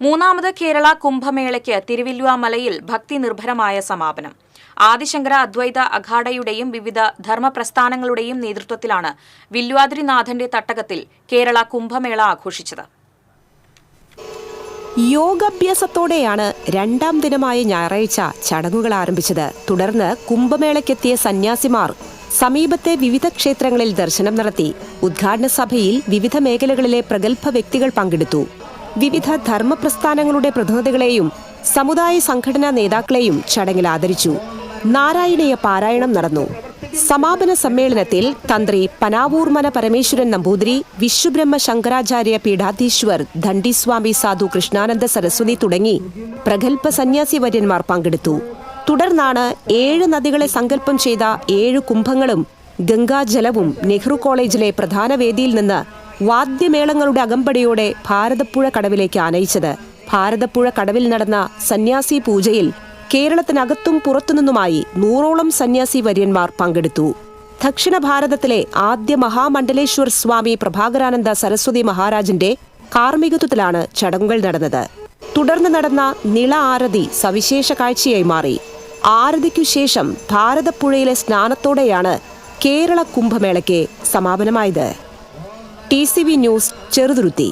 മൂന്നാമത് കേരള കുംഭമേളയ്ക്ക് തിരുവില്ലുവ മലയിൽ ഭക്തി നിർഭരമായ സമാപനം. ആദിശങ്കര അദ്വൈത അഖാഡയുടെയും വിവിധ ധർമ്മപ്രസ്ഥാനങ്ങളുടെയും നേതൃത്വത്തിലാണ് വില്വാദ്രിനാഥന്റെ തട്ടകത്തിൽ കേരള കുംഭമേള ആഘോഷിച്ചത്. യോഗാഭ്യാസത്തോടെയാണ് രണ്ടാം ദിനമായ ഞായറാഴ്ച ചടങ്ങുകൾ ആരംഭിച്ചത്. തുടർന്ന് കുംഭമേളയ്ക്കെത്തിയ സന്യാസിമാർ സമീപത്തെ വിവിധ ക്ഷേത്രങ്ങളിൽ ദർശനം നടത്തി. ഉദ്ഘാടന സഭയിൽ വിവിധ മേഖലകളിലെ പ്രഗത്ഭ വ്യക്തികൾ പങ്കെടുത്തു. വിവിധ ധർമ്മപ്രസ്ഥാനങ്ങളുടെ പ്രതിനിധികളെയും സമുദായ സംഘടനാ നേതാക്കളെയും ചടങ്ങിൽ ആദരിച്ചു. നാരായണീയ പാരായണം നടന്നു. സമാപന സമ്മേളനത്തിൽ തന്ത്രി പനാവൂർമന പരമേശ്വരൻ നമ്പൂതിരി വിശ്വബ്രഹ്മ ശങ്കരാചാര്യ പീഠാധീശ്വർ ദണ്ഡിസ്വാമി സാധു കൃഷ്ണാനന്ദ സരസ്വതി തുടങ്ങി പ്രഗത്ഭ സന്യാസി വര്യന്മാർ പങ്കെടുത്തു. തുടർന്നാണ് ഏഴ് നദികളെ സങ്കല്പം ചെയ്ത ഏഴ് കുംഭങ്ങളും ഗംഗാജലവും നെഹ്റു കോളേജിലെ പ്രധാന വേദിയിൽ നിന്ന് വാദ്യമേളങ്ങളുടെ അകമ്പടിയോടെ ഭാരതപ്പുഴ കടവിലേക്ക് ആനയിച്ചത്. ഭാരതപ്പുഴ കടവിൽ നടന്ന സന്യാസി പൂജയിൽ കേരളത്തിനകത്തും പുറത്തുനിന്നുമായി നൂറോളം സന്യാസി വര്യന്മാർ പങ്കെടുത്തു. ദക്ഷിണ ഭാരതത്തിലെ ആദ്യ മഹാമണ്ഡലേശ്വർ സ്വാമി പ്രഭാകരാനന്ദ സരസ്വതി മഹാരാജിന്റെ കാർമ്മികത്വത്തിലാണ് ചടങ്ങുകൾ നടന്നത്. തുടർന്ന് നടന്ന നിള ആരതി സവിശേഷ കാഴ്ചയായി മാറി. ആരതിക്കു ശേഷം ഭാരതപ്പുഴയിലെ സ്നാനത്തോടെയാണ് കേരള കുംഭമേളയ്ക്ക് സമാപനമായത്. T C V news Cheruthuruthy.